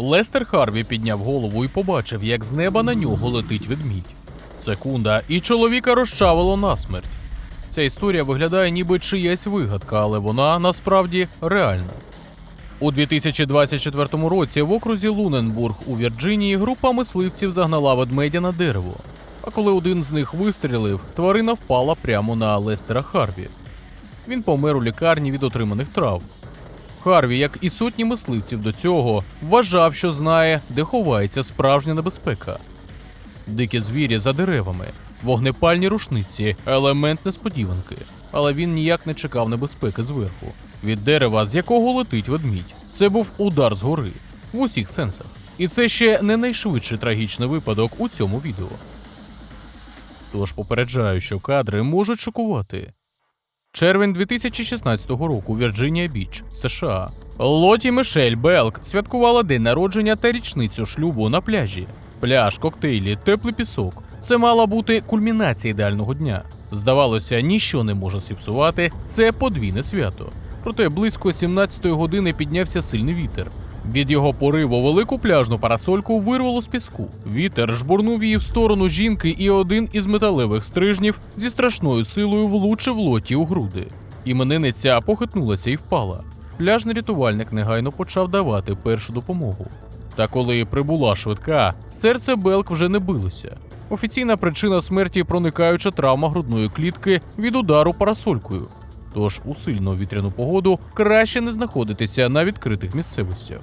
Лестер Харві підняв голову і побачив, як з неба на нього летить ведмідь. Секунда, і чоловіка розчавило насмерть. Ця історія виглядає ніби чиясь вигадка, але вона насправді реальна. У 2024 році в окрузі Луненбург у Вірджинії група мисливців загнала ведмедя на дерево. А коли один з них вистрілив, тварина впала прямо на Лестера Харві. Він помер у лікарні від отриманих травм. Харві, як і сотні мисливців до цього, вважав, що знає, де ховається справжня небезпека. Дикі звірі за деревами, вогнепальні рушниці, елемент несподіванки. Але він ніяк не чекав небезпеки зверху. Від дерева, з якого летить ведмідь. Це був удар згори в усіх сенсах. І це ще не найшвидший трагічний випадок у цьому відео. Тож попереджаю, що кадри можуть шокувати. Червень 2016 року, Вірджинія Біч, США. Лоті Мишель Белк святкувала день народження та річницю шлюбу на пляжі. Пляж, коктейлі, теплий пісок. Це мала бути кульмінація ідеального дня. Здавалося, ніщо не може зіпсувати це подвійне свято. Проте близько 17-ї години піднявся сильний вітер. Від його пориву велику пляжну парасольку вирвало з піску. Вітер жбурнув її в сторону жінки, і один із металевих стрижнів зі страшною силою влучив лоті у груди. Іменинниця похитнулася і впала. Пляжний рятувальник негайно почав давати першу допомогу. Та коли прибула швидка, серце Белк вже не билося. Офіційна причина смерті проникаюча травма грудної клітки від удару парасолькою. Тож у сильну вітряну погоду краще не знаходитися на відкритих місцевостях.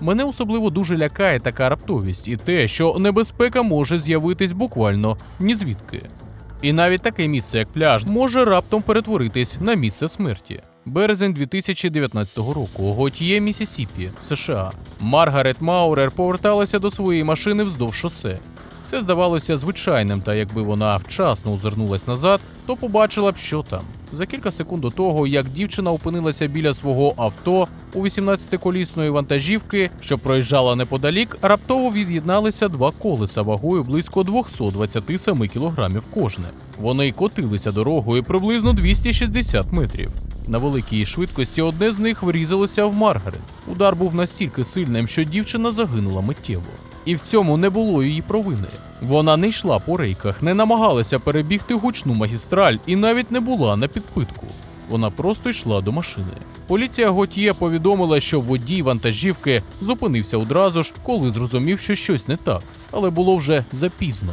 Мене особливо дуже лякає така раптовість і те, що небезпека може з'явитись буквально ні звідки. І навіть таке місце, як пляж, може раптом перетворитись на місце смерті. Березень 2019 року, Готьє, Місісіпі, США. Маргарет Маурер поверталася до своєї машини вздовж шосе. Все здавалося звичайним, та якби вона вчасно озирнулась назад, то побачила б, що там. За кілька секунд до того, як дівчина опинилася біля свого авто у 18-колісної вантажівки, що проїжджала неподалік, раптово від'єдналися два колеса вагою близько 227 кілограмів кожне. Вони котилися дорогою приблизно 260 метрів. На великій швидкості одне з них врізалося в Маргарет. Удар був настільки сильним, що дівчина загинула миттєво. І в цьому не було її провини. Вона не йшла по рейках, не намагалася перебігти гучну магістраль і навіть не була на підпитку. Вона просто йшла до машини. Поліція Готьє повідомила, що водій вантажівки зупинився одразу ж, коли зрозумів, що щось не так, але було вже запізно.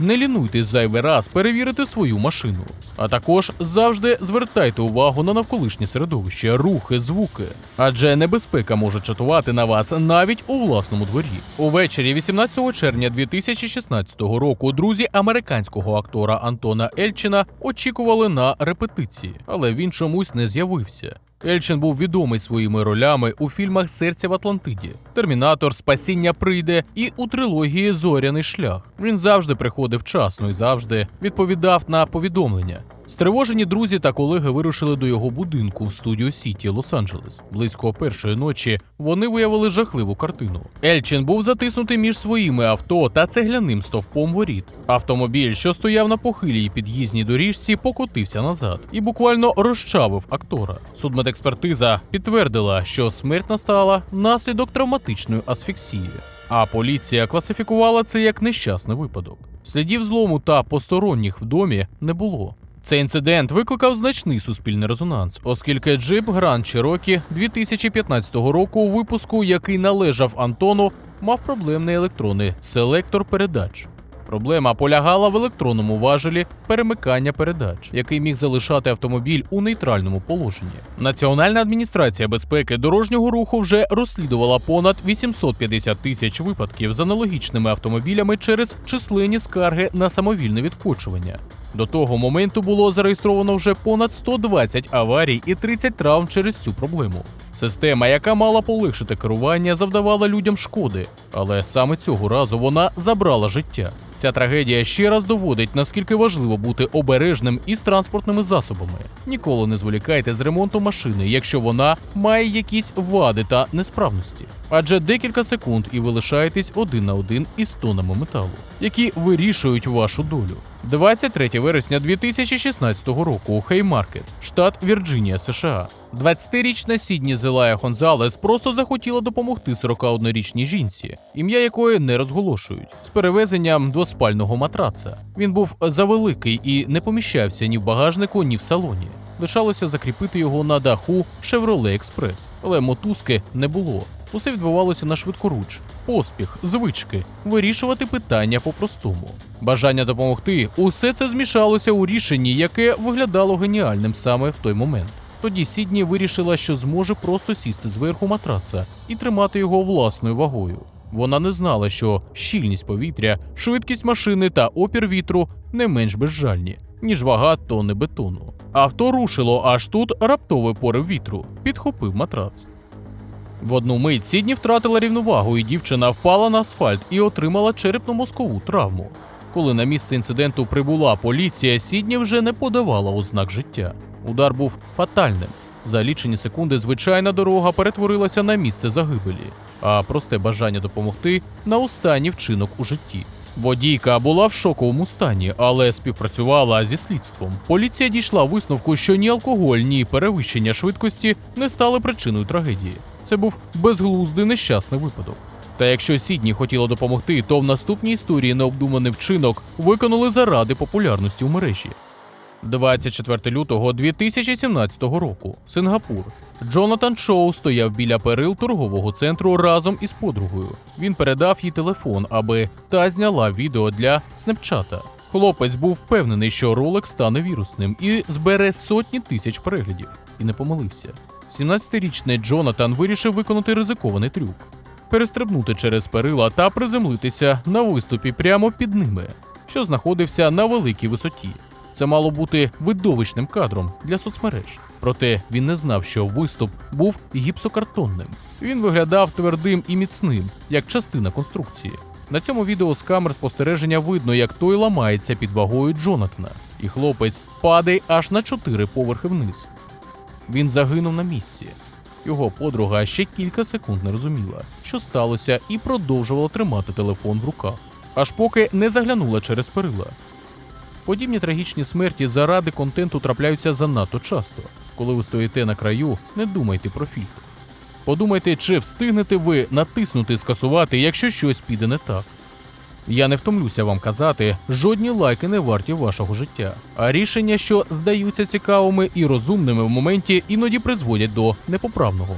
Не лінуйтесь зайвий раз перевірити свою машину. А також завжди звертайте увагу на навколишнє середовище, рухи, звуки. Адже небезпека може чатувати на вас навіть у власному дворі. Увечері 18 червня 2016 року друзі американського актора Антона Ельчина очікували на репетиції, але він чомусь не з'явився. Ельчин був відомий своїми ролями у фільмах Серця в Атлантиді, Термінатор, Спасіння прийде і у трилогії Зоряний шлях. Він завжди приходив вчасно і завжди відповідав на повідомлення. Стривожені друзі та колеги вирушили до його будинку в студіо Сіті, Лос-Анджелес. Близько першої ночі вони виявили жахливу картину. Ельчин був затиснутий між своїми авто та цегляним стовпом воріт. Автомобіль, що стояв на похилій під'їзній доріжці, покотився назад і буквально розчавив актора. Судмедекспертиза підтвердила, що смерть настала внаслідок травматичної асфіксії. А поліція класифікувала це як нещасний випадок. Слідів злому та посторонніх в домі не було. Цей інцидент викликав значний суспільний резонанс, оскільки джип Grand Cherokee 2015 року у випуску, який належав Антону, мав проблемний електронний селектор передач. Проблема полягала в електронному важелі перемикання передач, який міг залишати автомобіль у нейтральному положенні. Національна адміністрація безпеки дорожнього руху вже розслідувала понад 850 тисяч випадків з аналогічними автомобілями через численні скарги на самовільне відкочування. До того моменту було зареєстровано вже понад 120 аварій і 30 травм через цю проблему. Система, яка мала полегшити керування, завдавала людям шкоди, але саме цього разу вона забрала життя. Ця трагедія ще раз доводить, наскільки важливо бути обережним із транспортними засобами. Ніколи не зволікайте з ремонту машини, якщо вона має якісь вади та несправності. Адже декілька секунд і ви лишаєтесь один на один із тонами металу, які вирішують вашу долю. 23 вересня 2016 року. Хеймаркет, штат Вірджинія, США. 20-річна Сідні Зелая Хонзалес просто захотіла допомогти 41-річній жінці, ім'я якої не розголошують, з перевезенням двоспального матраца. Він був завеликий і не поміщався ні в багажнику, ні в салоні. Лишалося закріпити його на даху Chevrolet Експрес, але мотузки не було. Усе відбувалося на швидкоруч, поспіх, звички, вирішувати питання по-простому. Бажання допомогти усе це змішалося у рішенні, яке виглядало геніальним саме в той момент. Тоді Сідні вирішила, що зможе просто сісти зверху матраца і тримати його власною вагою. Вона не знала, що щільність повітря, швидкість машини та опір вітру не менш безжальні, ніж вага тонни бетону. Авто рушило, аж тут раптовий порив вітру, підхопив матрац. В одну мить Сідні втратила рівновагу, і дівчина впала на асфальт і отримала черепно-мозкову травму. Коли на місце інциденту прибула поліція, Сідні вже не подавала ознак життя. Удар був фатальним. За лічені секунди звичайна дорога перетворилася на місце загибелі, а просте бажання допомогти на останній вчинок у житті. Водійка була в шоковому стані, але співпрацювала зі слідством. Поліція дійшла висновку, що ні алкоголь, ні перевищення швидкості не стали причиною трагедії. Це був безглуздий нещасний випадок. Та якщо Сідні хотіла допомогти, то в наступній історії необдуманий вчинок виконали заради популярності у мережі. 24 лютого 2017 року. Сингапур. Джонатан Шоу стояв біля перил торгового центру разом із подругою. Він передав їй телефон, аби та зняла відео для снепчата. Хлопець був впевнений, що ролик стане вірусним і збере сотні тисяч переглядів. І не помилився. 17-річний Джонатан вирішив виконати ризикований трюк перестрибнути через перила та приземлитися на виступі прямо під ними, що знаходився на великій висоті. Це мало бути видовищним кадром для соцмереж. Проте він не знав, що виступ був гіпсокартонним. Він виглядав твердим і міцним, як частина конструкції. На цьому відео з камер спостереження видно, як той ламається під вагою Джонатана, і хлопець падає аж на чотири поверхи вниз. Він загинув на місці. Його подруга ще кілька секунд не розуміла, що сталося, і продовжувала тримати телефон в руках, аж поки не заглянула через перила. Подібні трагічні смерті заради контенту трапляються занадто часто. Коли ви стоїте на краю, не думайте про фільтр. Подумайте, чи встигнете ви натиснути скасувати, якщо щось піде не так. Я не втомлюся вам казати, жодні лайки не варті вашого життя, а рішення, що здаються цікавими і розумними в моменті, іноді призводять до непоправного.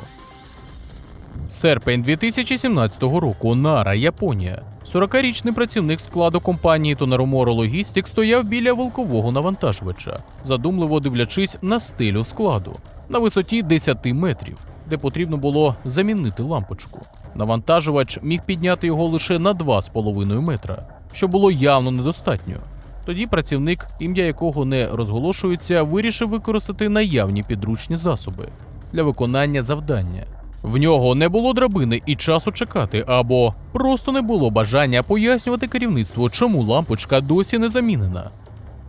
Серпень 2017 року. Нара, Японія. 40-річний працівник складу компанії Tonaromoро Logistics стояв біля волкового навантажувача, задумливо дивлячись на стелю складу на висоті 10 метрів, де потрібно було замінити лампочку. Навантажувач міг підняти його лише на 2,5 метра, що було явно недостатньо. Тоді працівник, ім'я якого не розголошується, вирішив використати наявні підручні засоби для виконання завдання. В нього не було драбини і часу чекати, або просто не було бажання пояснювати керівництву, чому лампочка досі не замінена.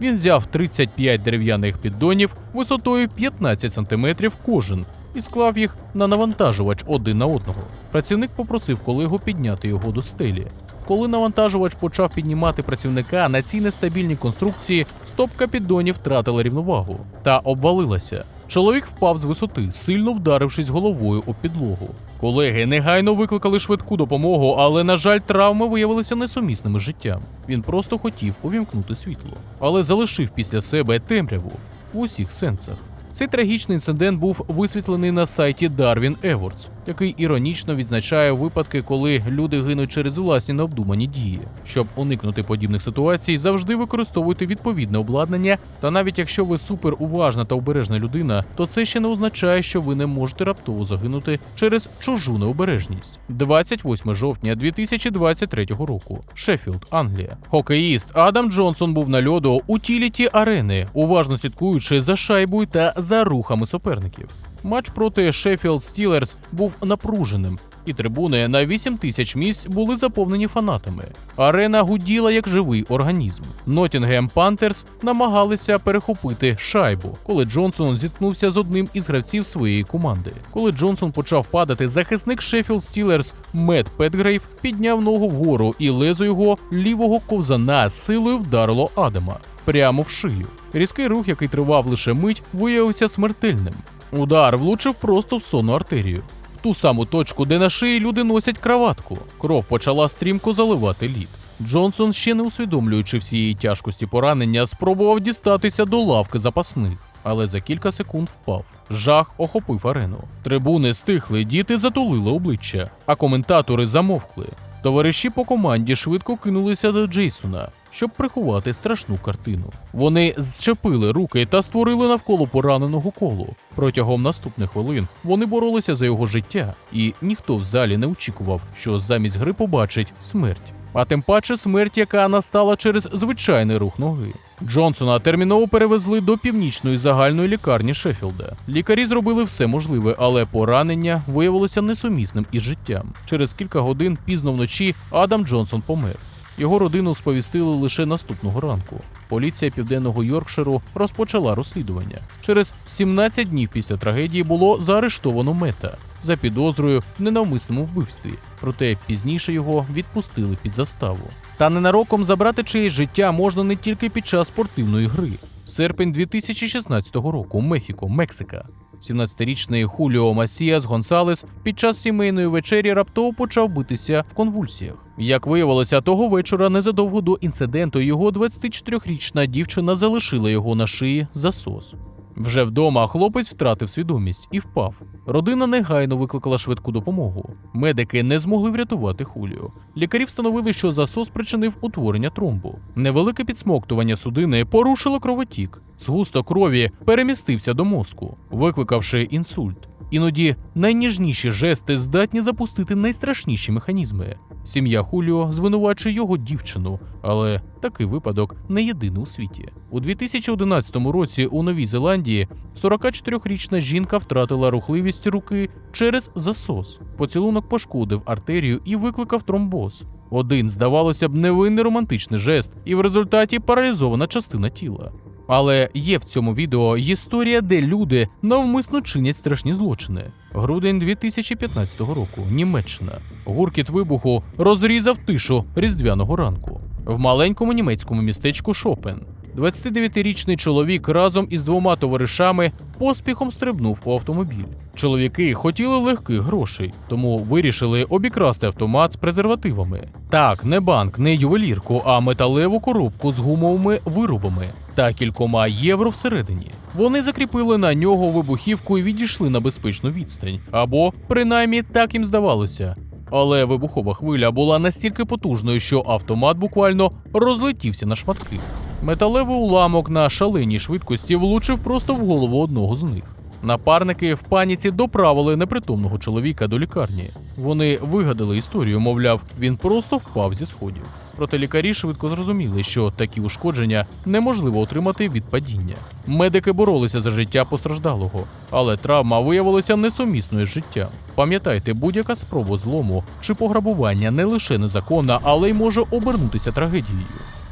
Він взяв 35 дерев'яних піддонів висотою 15 см кожен і склав їх на навантажувач один на одного. Працівник попросив колегу підняти його до стелі. Коли навантажувач почав піднімати працівника на цій нестабільній конструкції, стопка піддонів втратила рівновагу та обвалилася. Чоловік впав з висоти, сильно вдарившись головою об підлогу. Колеги негайно викликали швидку допомогу, але, на жаль, травми виявилися несумісними з життям. Він просто хотів увімкнути світло, але залишив після себе темряву в усіх сенсах. Цей трагічний інцидент був висвітлений на сайті Darwin Awards, який іронічно відзначає випадки, коли люди гинуть через власні необдумані дії. Щоб уникнути подібних ситуацій, завжди використовуйте відповідне обладнання. Та навіть якщо ви супер уважна та обережна людина, то це ще не означає, що ви не можете раптово загинути через чужу необережність. 28 жовтня 2023 року. Шеффілд, Англія. Хокеїст Адам Джонсон був на льоду у тіліті арени, уважно слідкуючи за шайбою та за рухами суперників. Матч проти Шеффілд Стілерс був напруженим, і трибуни на 8 тисяч місць були заповнені фанатами. Арена гуділа як живий організм. Ноттінгем Пантерс намагалися перехопити шайбу, коли Джонсон зіткнувся з одним із гравців своєї команди. Коли Джонсон почав падати, захисник Шеффілд Стілерс Мет Петгрейв підняв ногу вгору і лезо його лівого ковзана силою вдарило Адама. прямо в шию. Різкий рух, який тривав лише мить, виявився смертельним. Удар влучив просто в сонну артерію. В ту саму точку, де на шиї люди носять краватку. Кров почала стрімко заливати лід. Джонсон, ще не усвідомлюючи всієї тяжкості поранення, спробував дістатися до лавки запасних, але за кілька секунд впав. Жах охопив арену. Трибуни стихли, діти затулили обличчя, а коментатори замовкли. Товариші по команді швидко кинулися до Джейсона, щоб приховати страшну картину. Вони зчепили руки та створили навколо пораненого коло. Протягом наступних хвилин вони боролися за його життя, і ніхто в залі не очікував, що замість гри побачить смерть. А тим паче смерть, яка настала через звичайний рух ноги. Джонсона терміново перевезли до північної загальної лікарні Шеффілда. Лікарі зробили все можливе, але поранення виявилося несумісним із життям. Через кілька годин пізно вночі Адам Джонсон помер. Його родину сповістили лише наступного ранку. Поліція південного Йоркширу розпочала розслідування. Через 17 днів після трагедії було заарештовано мета за підозрою в ненавмисному вбивстві. Проте пізніше його відпустили під заставу. Та ненароком забрати чиєсь життя можна не тільки під час спортивної гри. Серпень 2016 року, Мехіко, Мексика. 17-річний Хуліо Масіас Гонсалес під час сімейної вечері раптово почав битися в конвульсіях. Як виявилося, того вечора незадовго до інциденту його 24-річна дівчина залишила його на шиї засос. Вже вдома хлопець втратив свідомість і впав. Родина негайно викликала швидку допомогу. Медики не змогли врятувати хулію. Лікарі встановили, що засос причинив утворення тромбу. Невелике підсмоктування судини порушило кровотік. Згусток крові перемістився до мозку, викликавши інсульт. Іноді найніжніші жести здатні запустити найстрашніші механізми. Сім'я Хуліо звинувачує його дівчину, але такий випадок не єдиний у світі. У 2011 році у Новій Зеландії 44-річна жінка втратила рухливість руки через засос. Поцілунок пошкодив артерію і викликав тромбоз. Один, здавалося б, невинний романтичний жест, і в результаті паралізована частина тіла. Але є в цьому відео історія, де люди навмисно чинять страшні злочини. Грудень 2015 року, Німеччина. Гуркіт вибуху розрізав тишу різдвяного ранку. В маленькому німецькому містечку Шопен 29-річний чоловік разом із двома товаришами поспіхом стрибнув у автомобіль. Чоловіки хотіли легких грошей, тому вирішили обікрасти автомат з презервативами. Так, не банк, не ювелірку, а металеву коробку з гумовими виробами та кількома євро всередині. Вони закріпили на нього вибухівку і відійшли на безпечну відстань, або принаймні так їм здавалося. Але вибухова хвиля була настільки потужною, що автомат буквально розлетівся на шматки. Металевий уламок на шаленій швидкості влучив просто в голову одного з них. Напарники в паніці доправили непритомного чоловіка до лікарні. Вони вигадали історію, мовляв, він просто впав зі сходів. Проте лікарі швидко зрозуміли, що такі ушкодження неможливо отримати від падіння. Медики боролися за життя постраждалого, але травма виявилася несумісною з життям. Пам'ятайте, будь-яка спроба злому чи пограбування не лише незаконна, але й може обернутися трагедією.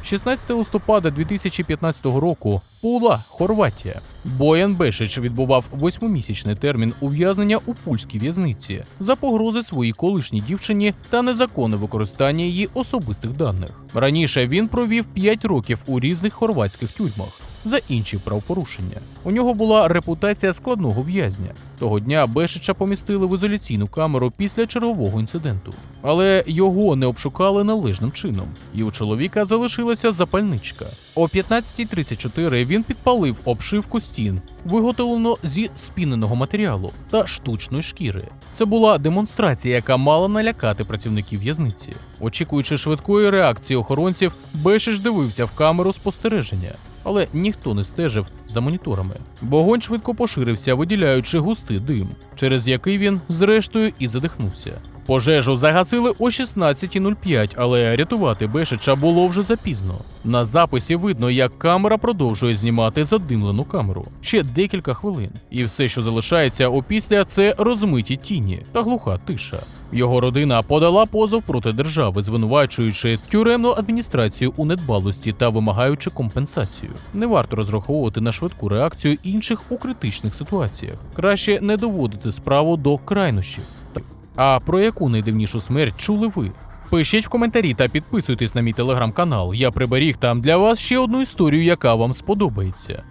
16 листопада 2015 року Пула, Хорватія. Боян Бешич відбував восьмимісячний термін ув'язнення у пульській в'язниці за погрози своїй колишній дівчині та незаконне використання її особистих даних. Раніше він провів 5 років у різних хорватських тюрмах за інші правопорушення. У нього була репутація складного в'язня. Того дня Бешича помістили в ізоляційну камеру після чергового інциденту, але його не обшукали належним чином, і у чоловіка залишилася запальничка. О 15.34 він підпалив обшивку стін, виготовлену зі спіненого матеріалу та штучної шкіри. Це була демонстрація, яка мала налякати працівників в'язниці. Очікуючи швидкої реакції охоронців, Бешиш дивився в камеру спостереження. Але ніхто не стежив за моніторами. Вогонь швидко поширився, виділяючи густий дим, через який він, зрештою, і задихнувся. Пожежу загасили о 16.05, але рятувати Бешича було вже запізно. На записі видно, як камера продовжує знімати задимлену камеру ще декілька хвилин. І все, що залишається опісля, це розмиті тіні та глуха тиша. Його родина подала позов проти держави, звинувачуючи тюремну адміністрацію у недбалості та вимагаючи компенсацію. Не варто розраховувати на швидку реакцію інших у критичних ситуаціях. Краще не доводити справу до крайнощів. А про яку найдивнішу смерть чули ви? Пишіть в коментарі та підписуйтесь на мій телеграм-канал. Я приберіг там для вас ще одну історію, яка вам сподобається.